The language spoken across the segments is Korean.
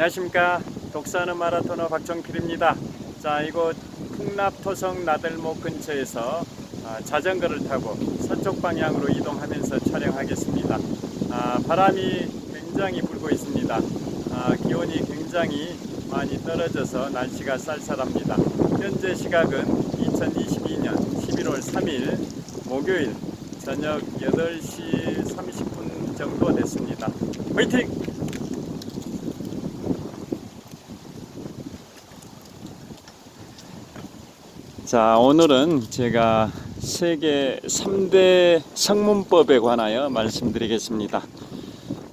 안녕하십니까. 독사하는 마라토너 박정필입니다. 자 이곳 풍납토성 나들목 근처에서 아, 자전거를 타고 서쪽 방향으로 이동하면서 촬영하겠습니다. 아, 바람이 굉장히 불고 있습니다. 아, 기온이 굉장히 많이 떨어져서 날씨가 쌀쌀합니다. 현재 시각은 2022년 11월 3일 목요일 저녁 8시 30분 정도 됐습니다. 화이팅! 자, 오늘은 제가 세계 3대 성문법에 관하여 말씀드리겠습니다.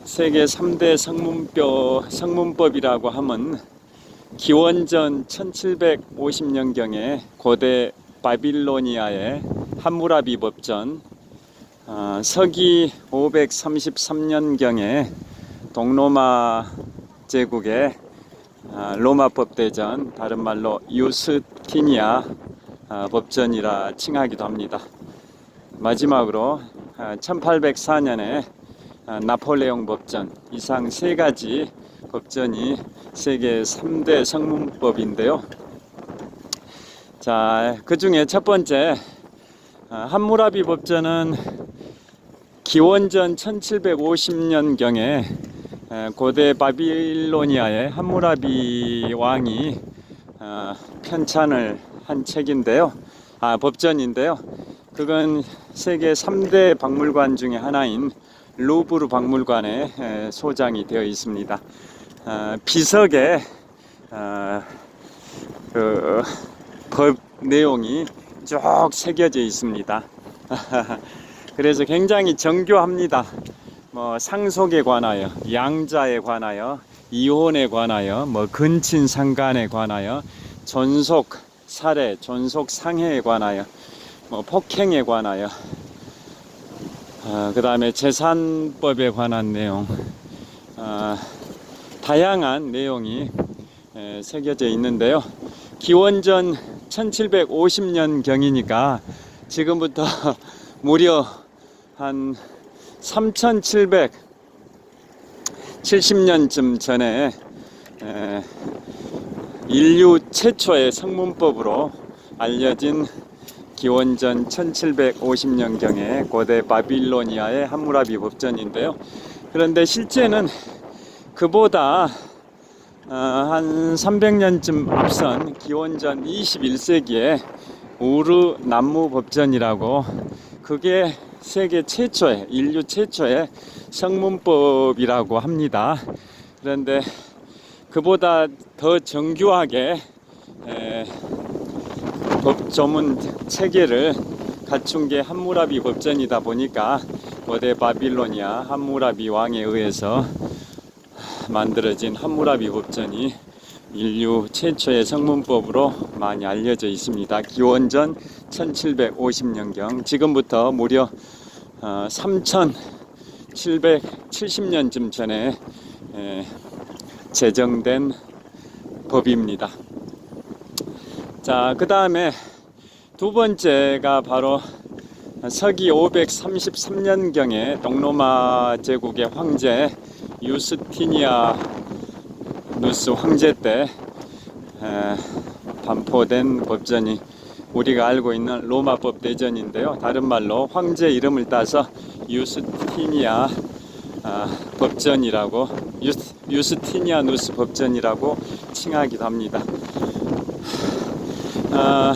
세계 3대 성문법, 성문법이라고 하면 기원전 1750년경에 고대 바빌로니아의 함무라비 법전, 어, 서기 533년경에 동로마 제국의 아, 로마법 대전, 다른 말로 유스티니아 아, 법전이라 칭하기도 합니다. 마지막으로 1804년에 아, 나폴레옹 법전 이상 세 가지 법전이 세계 3대 성문법인데요. 자, 그 중에 첫 번째 아, 함무라비 법전은 기원전 1750년 경에 고대 바빌로니아의 함무라비 왕이 어, 편찬을 한 책인데요. 아, 법전인데요. 그건 세계 3대 박물관 중에 하나인 루브르 박물관에 소장이 되어 있습니다. 어, 비석에 어, 그법 내용이 쭉 새겨져 있습니다. 그래서 굉장히 정교합니다. 뭐 상속에 관하여, 양자에 관하여, 이혼에 관하여, 뭐 근친 상간에 관하여, 존속 살해, 존속 상해에 관하여, 뭐 폭행에 관하여, 어, 그 다음에 재산법에 관한 내용, 어, 다양한 내용이 에, 새겨져 있는데요. 기원전 1750년 경이니까 지금부터 무려 한 3770년쯤 전에 에, 인류 최초의 성문법으로 알려진 기원전 1750년경의 고대 바빌로니아의 함무라비 법전인데요. 그런데 실제는 그보다 어, 한 300년쯤 앞선 기원전 21세기에 우르 남무 법전이라고 그게 세계 최초의 인류 최초의 성문법이라고 합니다. 그런데 그보다 더 정교하게 에, 법 조문 체계를 갖춘 게 함무라비 법전이다 보니까 고대 바빌로니아 함무라비 왕에 의해서 만들어진 함무라비 법전이 인류 최초의 성문법으로 많이 알려져 있습니다. 기원전 1750년경 지금부터 무려 3770년쯤 전에 제정된 법입니다. 자, 그 다음에 두 번째가 바로 서기 533년경에 동로마 제국의 황제 유스티니아 누스 황제 때 반포된 법전이 우리가 알고 있는 로마법 대전인데요. 다른 말로 황제 이름을 따서 유스티니아 아, 법전이라고 유스, 유스티니아누스 법전이라고 칭하기도 합니다. 아,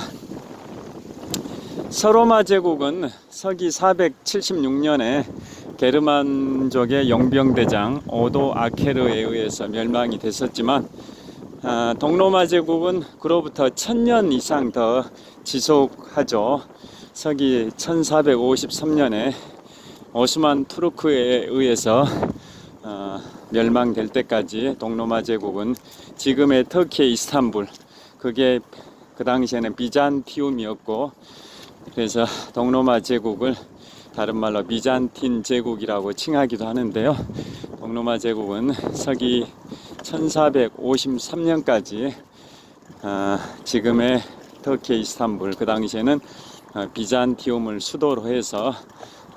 서로마 제국은 서기 476년에 게르만족의 용병대장 오도 아케르에 의해서 멸망이 됐었지만 아, 동로마 제국은 그로부터 천년 이상 더 지속하죠. 서기 1453년에 오스만 투르크에 의해서 어, 멸망될 때까지 동로마 제국은 지금의 터키의 이스탄불 그게 그 당시에는 비잔티움이었고 그래서 동로마 제국을 다른 말로 비잔틴 제국이라고 칭하기도 하는데요. 동로마 제국은 서기 1453년까지 어, 지금의 터키 이스탄불 그 당시에는 어, 비잔티움을 수도로 해서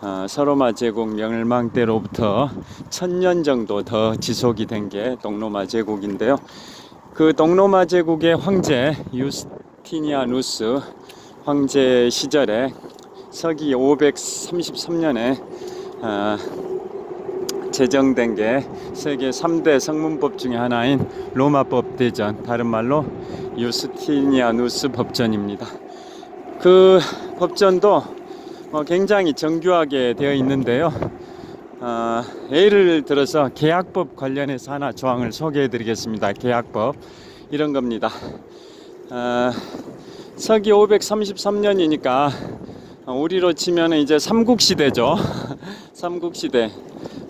어, 서로마 제국 멸망 때로부터 천년 정도 더 지속이 된 게 동로마 제국인데요. 그 동로마 제국의 황제 유스티니아누스 황제 시절에 서기 533년에 어, 제정된 게 세계 3대 성문법 중에 하나인 로마법 대전, 다른 말로 유스티니아누스 법전입니다. 그 법전도 어, 굉장히 정교하게 되어 있는데요. 어, 예를 들어서 계약법 관련해서 하나 조항을 소개해 드리겠습니다. 계약법 이런 겁니다. 어, 서기 533년이니까 우리로 치면 이제 삼국시대죠. 삼국시대.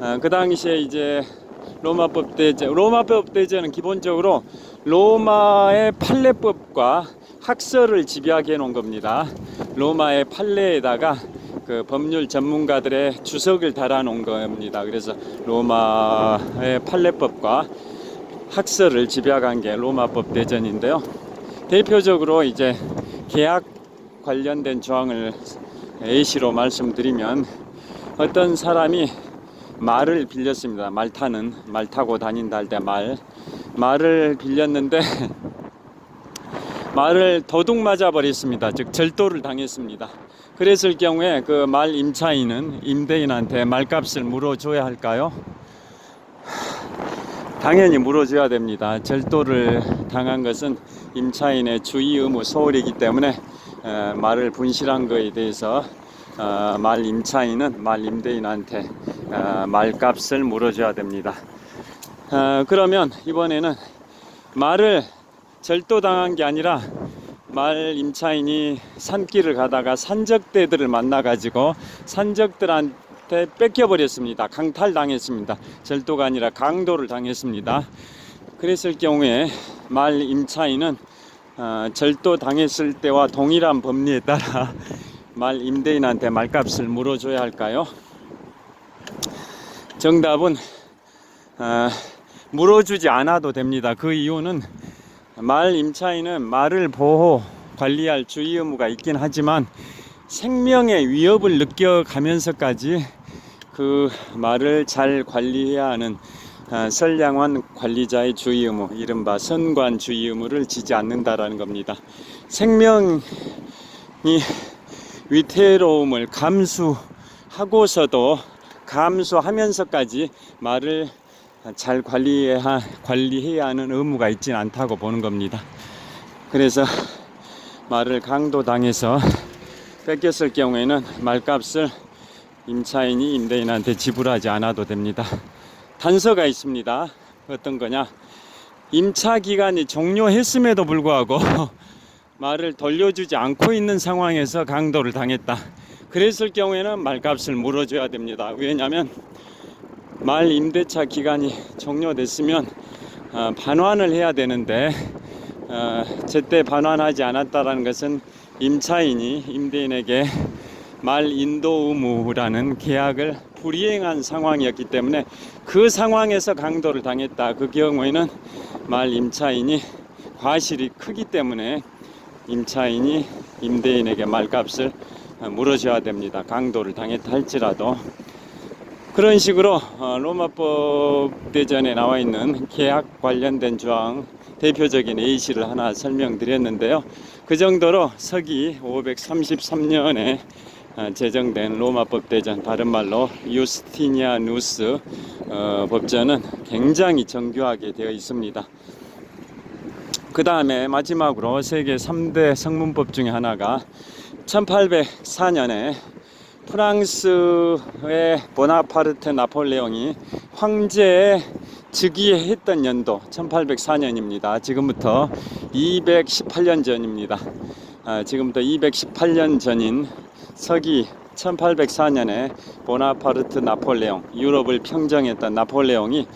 어, 그 당시에 이제 로마법 대제, 로마법 대제는 기본적으로 로마의 판례법과 학설을 집약해 놓은 겁니다. 로마의 판례에다가 그 법률 전문가들의 주석을 달아 놓은 겁니다. 그래서 로마의 판례법과 학설을 집약한 게 로마법 대전인데요. 대표적으로 이제 계약 관련된 조항을 A시로 말씀드리면 어떤 사람이 말을 빌렸습니다. 말 타는 말 타고 다닌다 할 때 말 말을 빌렸는데 말을 도둑 맞아 버렸습니다. 즉 절도를 당했습니다. 그랬을 경우에 그 말 임차인은 임대인한테 말값을 물어줘야 할까요? 당연히 물어줘야 됩니다. 절도를 당한 것은 임차인의 주의 의무 소홀이기 때문에 에, 말을 분실한 것에 대해서 어, 말 임차인은 말 임대인한테 어, 말값을 물어줘야 됩니다. 어, 그러면 이번에는 말을 절도당한 게 아니라 말 임차인이 산길을 가다가 산적대들을 만나가지고 산적들한테 뺏겨버렸습니다. 강탈당했습니다. 절도가 아니라 강도를 당했습니다. 그랬을 경우에 말 임차인은 어, 절도 당했을 때와 동일한 법리에 따라 말 임대인한테 말값을 물어줘야 할까요? 정답은 어, 물어주지 않아도 됩니다. 그 이유는 말 임차인은 말을 보호 관리할 주의 의무가 있긴 하지만 생명의 위협을 느껴가면서까지 그 말을 잘 관리해야 하는 어, 선량한 관리자의 주의 의무, 이른바 선관 주의 의무를 지지 않는다라는 겁니다. 생명이 위태로움을 감수하고서도 감수하면서까지 말을 잘 관리해야, 관리해야 하는 의무가 있지는 않다고 보는 겁니다. 그래서 말을 강도당해서 뺏겼을 경우에는 말값을 임차인이 임대인한테 지불하지 않아도 됩니다. 단서가 있습니다. 어떤 거냐? 임차 기간이 종료했음에도 불구하고 말을 돌려주지 않고 있는 상황에서 강도를 당했다. 그랬을 경우에는 말값을 물어줘야 됩니다. 왜냐하면 말 임대차 기간이 종료됐으면 어, 반환을 해야 되는데 어, 제때 반환하지 않았다라는 것은 임차인이 임대인에게 말 인도 의무라는 계약을 불이행한 상황이었기 때문에 그 상황에서 강도를 당했다. 그 경우에는 말 임차인이 과실이 크기 때문에 임차인이 임대인에게 말값을 물어줘야 됩니다. 강도를 당했다 할지라도 그런 식으로 어, 로마법 대전에 나와 있는 계약 관련된 조항 대표적인 A시를 하나 설명드렸는데요. 그 정도로 서기 533년에 어, 제정된 로마법 대전 다른 말로 유스티니아 누스 어, 법전은 굉장히 정교하게 되어 있습니다. 그 다음에 마지막으로 세계 3대 성문법 중에 하나가 1804년에 프랑스의 보나파르트 나폴레옹이 황제에 즉위했던 연도 1804년입니다. 지금부터 218년 전입니다. 아, 지금부터 218년 전인 서기 1804년에 보나파르트 나폴레옹 유럽을 평정했던 나폴레옹이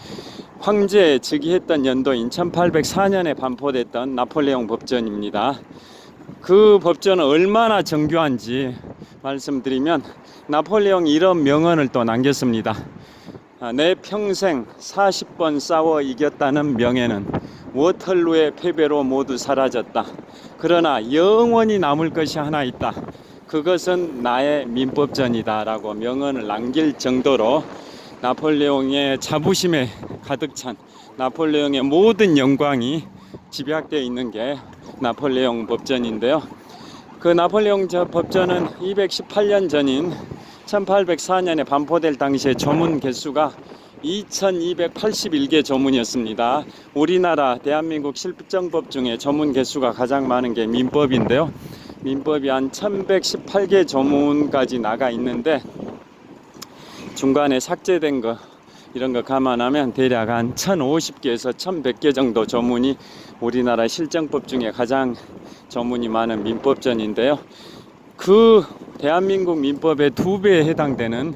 황제에 즉위했던 연도인 1804년에 반포됐던 나폴레옹 법전입니다. 그 법전은 얼마나 정교한지 말씀드리면 나폴레옹이 이런 명언을 또 남겼습니다. 아, 내 평생 40번 싸워 이겼다는 명예는 워털루의 패배로 모두 사라졌다. 그러나 영원히 남을 것이 하나 있다. 그것은 나의 민법전이다 라고 명언을 남길 정도로 나폴레옹의 자부심에 가득 찬 나폴레옹의 모든 영광이 집약되어 있는 게 나폴레옹 법전인데요. 그 나폴레옹 저 법전은 218년 전인 1804년에 반포될 당시에 조문 개수가 2281개 조문이었습니다. 우리나라 대한민국 실정법 중에 조문 개수가 가장 많은 게 민법인데요. 민법이 한 1118개 조문까지 나가 있는데 중간에 삭제된 거 이런 거 감안하면 대략 한 1050개에서 1100개 정도 조문이 우리나라 실정법 중에 가장 조문이 많은 민법전인데요. 그 대한민국 민법의 두 배에 해당되는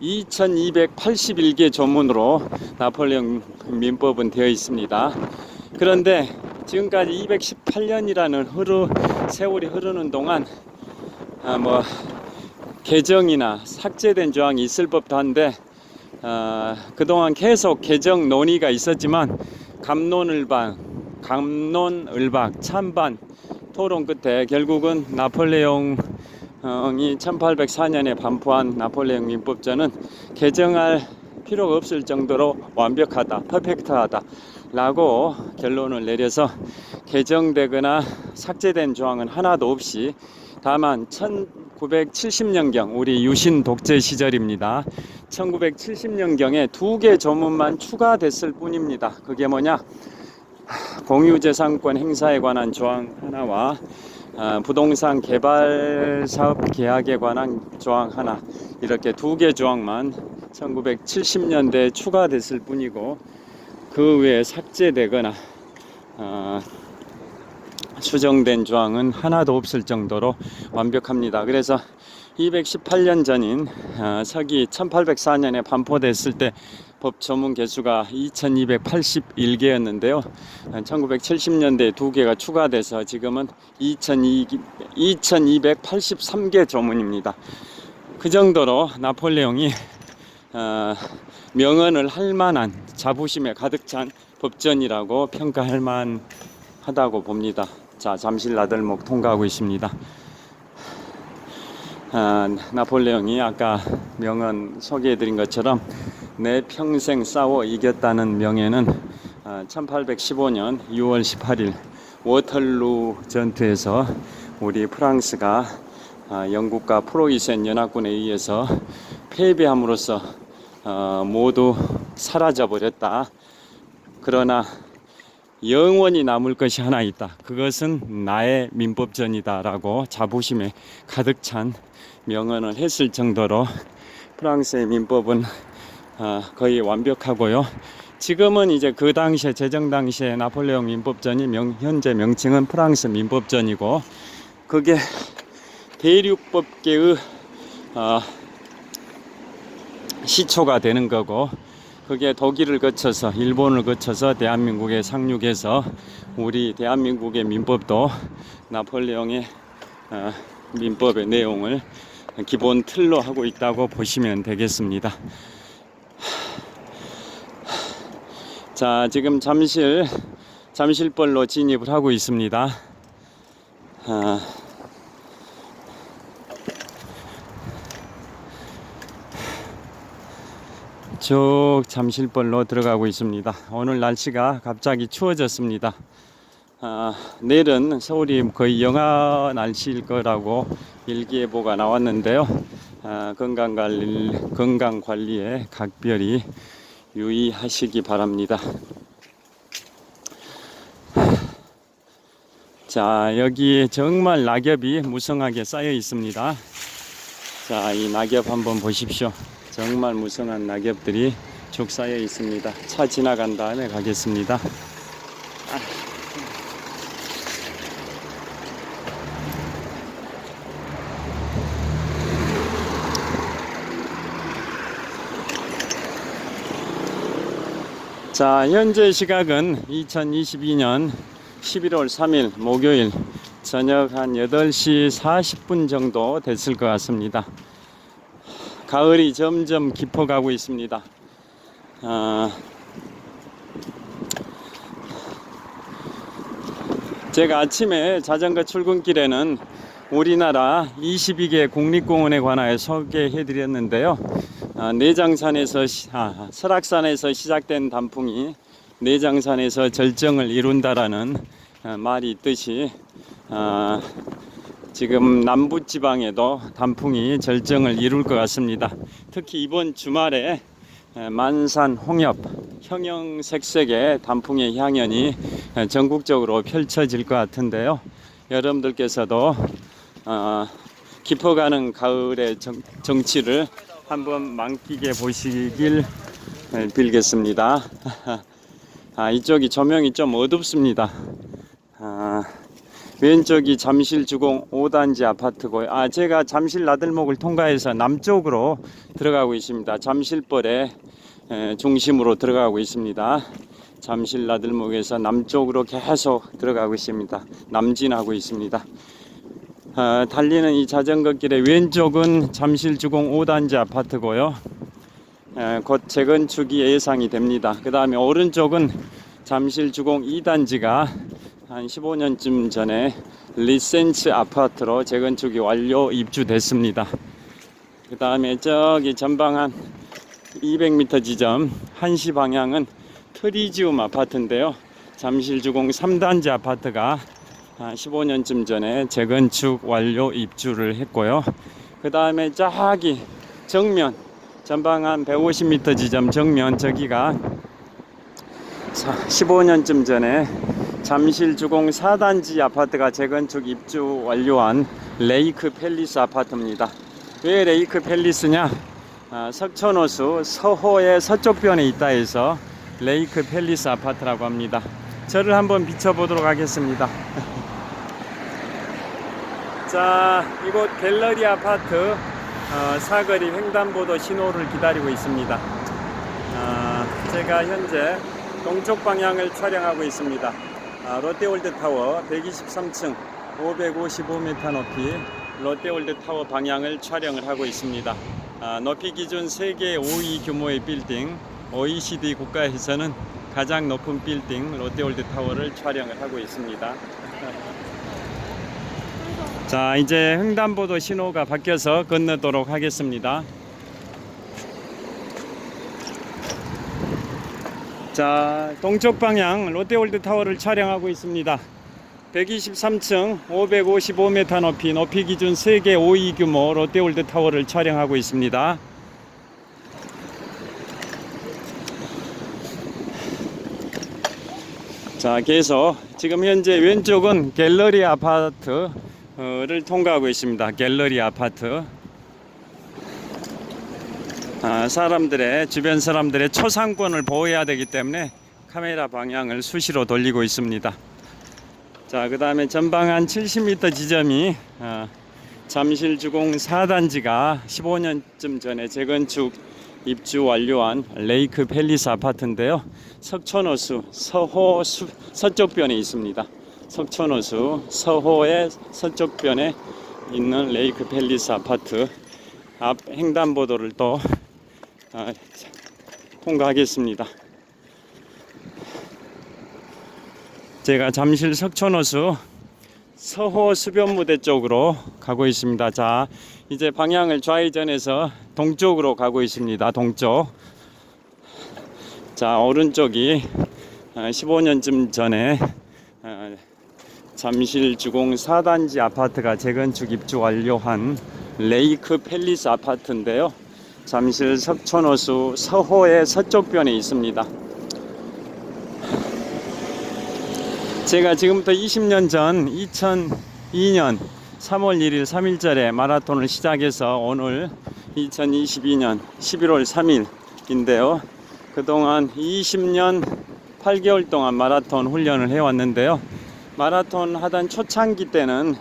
2281개 조문으로 나폴레옹 민법은 되어 있습니다. 그런데 지금까지 218년이라는 흐르 세월이 흐르는 동안 아, 뭐 개정이나 삭제된 조항이 있을 법도 한데 어, 그동안 계속 개정 논의가 있었지만 감론을박, 감론을박, 찬반 토론 끝에 결국은 나폴레옹이 1804년에 반포한 나폴레옹 민법전은 개정할 필요가 없을 정도로 완벽하다, 퍼펙트하다 라고 결론을 내려서 개정되거나 삭제된 조항은 하나도 없이 다만 1970년경 우리 유신 독재 시절입니다. 1970년경에 두 개 조문만 추가됐을 뿐입니다. 그게 뭐냐? 공유재산권 행사에 관한 조항 하나와 아, 부동산 개발 사업 계약에 관한 조항 하나 이렇게 두 개 조항만 1970년대에 추가됐을 뿐이고 그 외에 삭제되거나 어, 수정된 조항은 하나도 없을 정도로 완벽합니다. 그래서 218년 전인 어, 서기 1804년에 반포됐을 때 법 조문 개수가 2281개였는데요. 1970년대에 두 개가 추가돼서 지금은 22, 2283개 조문입니다. 그 정도로 나폴레옹이 어, 명언을 할 만한 자부심에 가득 찬 법전이라고 평가할 만하다고 봅니다. 자, 잠실 나들목 통과하고 있습니다. 아, 나폴레옹이 아까 명언 소개해드린 것처럼 내 평생 싸워 이겼다는 명예는 아, 1815년 6월 18일 워털루 전투에서 우리 프랑스가 아, 영국과 프로이센 연합군에 의해서 패배함으로써 어, 모두 사라져 버렸다. 그러나 영원히 남을 것이 하나 있다. 그것은 나의 민법전이다라고 자부심에 가득 찬 명언을 했을 정도로 프랑스의 민법은 어, 거의 완벽하고요. 지금은 이제 그 당시에 제정 당시에 나폴레옹 민법전이 명, 현재 명칭은 프랑스 민법전이고 그게 대륙법계의 어, 시초가 되는 거고 그게 독일을 거쳐서 일본을 거쳐서 대한민국에 상륙해서 우리 대한민국의 민법도 나폴레옹의 어, 민법의 내용을 기본 틀로 하고 있다고 보시면 되겠습니다. 자, 지금 잠실 잠실벌로 진입을 하고 있습니다. 아, 쭉 잠실벌로 들어가고 있습니다. 오늘 날씨가 갑자기 추워졌습니다. 아, 내일은 서울이 거의 영하 날씨일 거라고 일기예보가 나왔는데요. 아, 건강 관리 건강 관리에 각별히 유의하시기 바랍니다. 자, 여기 정말 낙엽이 무성하게 쌓여 있습니다. 자, 이 낙엽 한번 보십시오. 정말 무성한 낙엽들이 쭉 쌓여 있습니다. 차 지나간 다음에 가겠습니다. 자, 현재 시각은 2022년 11월 3일 목요일 저녁 한 8시 40분 정도 됐을 것 같습니다. 가을이 점점 깊어가고 있습니다. 아, 제가 아침에 자전거 출근길에는 우리나라 22개 국립공원에 관하여 소개해 드렸는데요. 아, 내장산에서 시- 아, 설악산에서 시작된 단풍이 내장산에서 절정을 이룬다라는 아, 말이 있듯이 아, 지금 남부 지방에도 단풍이 절정을 이룰 것 같습니다. 특히 이번 주말에 에, 만산 홍엽 형형색색의 단풍의 향연이 에, 전국적으로 펼쳐질 것 같은데요. 여러분들께서도 어, 깊어가는 가을의 정, 정치를 한번 만끽해 보시길 에, 빌겠습니다. 아, 이쪽이 조명이 좀 어둡습니다. 아, 왼쪽이 잠실 주공 5단지 아파트고요. 아, 제가 잠실 나들목을 통과해서 남쪽으로 들어가고 있습니다. 잠실벌의 에, 중심으로 들어가고 있습니다. 잠실 나들목에서 남쪽으로 계속 들어가고 있습니다. 남진하고 있습니다. 아, 달리는 이 자전거 길의 왼쪽은 잠실 주공 5단지 아파트고요. 에, 곧 재건축이 예상이 됩니다. 그 다음에 오른쪽은 잠실 주공 2단지가 한 15년쯤 전에 리센츠 아파트로 재건축이 완료 입주됐습니다. 그 다음에 저기 전방 한 200m 지점 1시 방향은 트리지움 아파트인데요. 잠실주공 3단지 아파트가 한 15년쯤 전에 재건축 완료 입주를 했고요. 그 다음에 저기 정면 전방 한 150m 지점 정면 저기가 15년쯤 전에 잠실 주공 4단지 아파트가 재건축 입주 완료한 레이크 팰리스 아파트입니다. 왜 레이크 팰리스냐? 아, 석촌호수 서호의 서쪽변에 있다 해서 레이크 팰리스 아파트라고 합니다. 저를 한번 비춰보도록 하겠습니다. 자, 이곳 갤러리 아파트 어, 사거리 횡단보도 신호를 기다리고 있습니다. 아, 제가 현재 동쪽 방향을 촬영하고 있습니다. 아, 롯데월드타워 123층 555m 높이 롯데월드타워 방향을 촬영을 하고 있습니다. 아, 높이 기준 세계 5위 규모의 빌딩 OECD 국가에서는 가장 높은 빌딩 롯데월드타워를 촬영을 하고 있습니다. 자 이제 횡단보도 신호가 바뀌어서 건너도록 하겠습니다. 자, 동쪽 방향 롯데월드 타워를 촬영하고 있습니다. 123층 555m 높이 높이 기준 세계 5위 규모 롯데월드 타워를 촬영하고 있습니다. 자, 계속 지금 현재 왼쪽은 갤러리 아파트 를 통과하고 있습니다. 갤러리 아파트. 아, 사람들의 주변 사람들의 초상권을 보호해야 되기 때문에 카메라 방향을 수시로 돌리고 있습니다. 자, 그 다음에 전방 한 70m 지점이 어, 잠실 주공 4단지가 15년쯤 전에 재건축 입주 완료한 레이크 팰리스 아파트인데요. 석촌호수 서호 수, 서쪽변에 있습니다. 석촌호수 서호의 서쪽변에 있는 레이크 팰리스 아파트 앞 횡단보도를 또 아, 통과하겠습니다. 제가 잠실 석촌호수 서호 수변무대 쪽으로 가고 있습니다. 자, 이제 방향을 좌회전해서 동쪽으로 가고 있습니다. 동쪽. 자, 오른쪽이 15년쯤 전에 어, 잠실 주공 4단지 아파트가 재건축 입주 완료한 레이크 팰리스 아파트인데요. 잠실 석촌호수 서호의 서쪽변에 있습니다. 제가 지금부터 20년 전 2002년 3월 1일 3일절에 마라톤을 시작해서 오늘 2022년 11월 3일인데요. 그동안 20년 8개월 동안 마라톤 훈련을 해왔는데요. 마라톤 하던 초창기 때는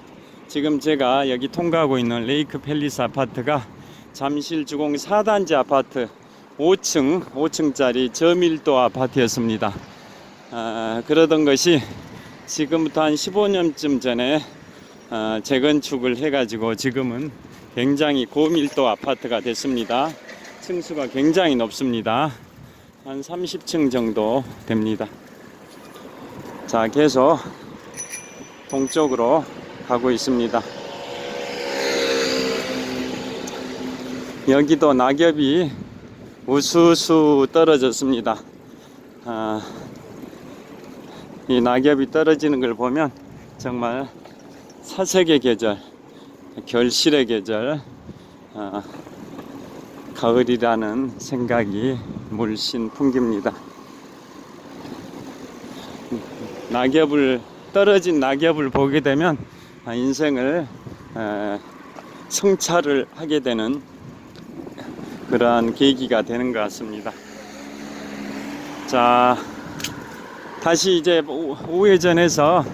지금 제가 여기 통과하고 있는 레이크 팰리스 아파트가 잠실 주공 4단지 아파트 5층 5층짜리 저밀도 아파트였습니다. 아, 그러던 것이 지금부터 한 15년쯤 전에 아, 재건축을 해가지고 지금은 굉장히 고밀도 아파트가 됐습니다. 층수가 굉장히 높습니다. 한 30층 정도 됩니다. 자, 계속 동쪽으로 가고 있습니다. 여기도 낙엽이 우수수 떨어졌습니다. 아, 이 낙엽이 떨어지는 걸 보면 정말 사색의 계절, 결실의 계절, 아, 가을이라는 생각이 물씬 풍깁니다. 낙엽을 떨어진 낙엽을 보게 되면 아, 인생을 에, 성찰을 하게 되는 그러한 계기가 되는 것 같습니다. 자, 다시 이제 우- 우회전해서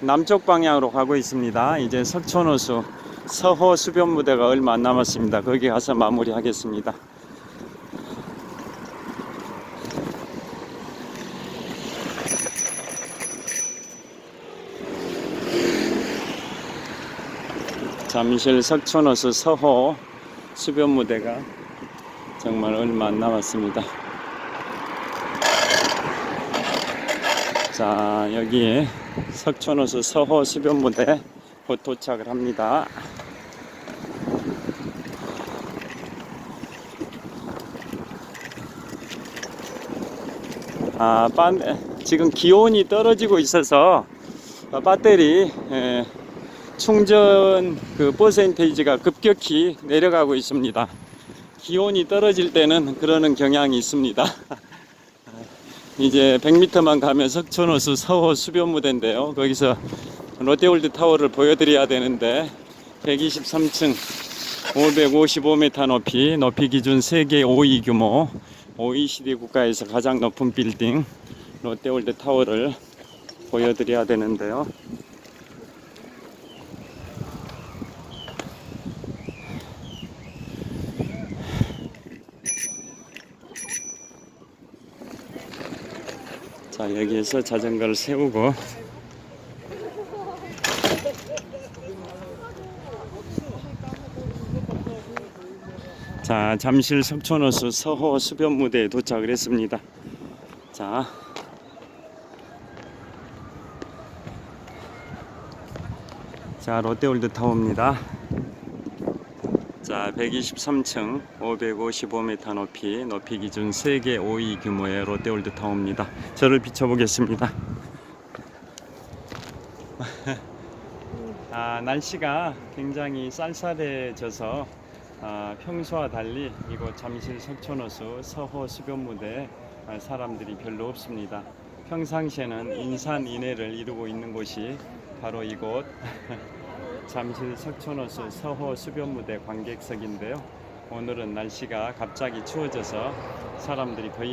남쪽 방향으로 가고 있습니다. 이제 석촌호수 서호 수변무대가 얼마 안 남았습니다. 거기 가서 마무리하겠습니다. 잠실 석촌호수 서호 수변 무대가 정말 얼마 안 남았습니다. 자, 여기 석촌호수 서호 수변 무대 곧 도착을 합니다. 아, 빤, 지금 기온이 떨어지고 있어서 어, 배터리 에, 충전 그 퍼센테이지가 급격히 내려가고 있습니다. 기온이 떨어질 때는 그러는 경향이 있습니다. 이제 100m만 가면 석촌호수 서호 수변무대인데요. 거기서 롯데월드 타워를 보여드려야 되는데 123층 555m 높이 높이 기준 세계 5위 규모 OECD 국가에서 가장 높은 빌딩 롯데월드 타워를 보여드려야 되는데요. 자 여기에서 자전거를 세우고. 자 잠실 석촌호수 서호 수변 무대에 도착을 했습니다. 자. 자, 롯데월드 타워입니다. 자, 123층 555m 높이, 높이 기준 세계 5위 규모의 롯데월드 타워입니다. 저를 비춰보겠습니다. 아, 날씨가 굉장히 쌀쌀해져서 아, 평소와 달리 이곳 잠실 석촌호수 서호 수변무대에 아, 사람들이 별로 없습니다. 평상시에는 인산 인해를 이루고 있는 곳이 바로 이곳 잠실 석촌호수 서호 수변무대 관객석인데요. 오늘은 날씨가 갑자기 추워져서 사람들이 거의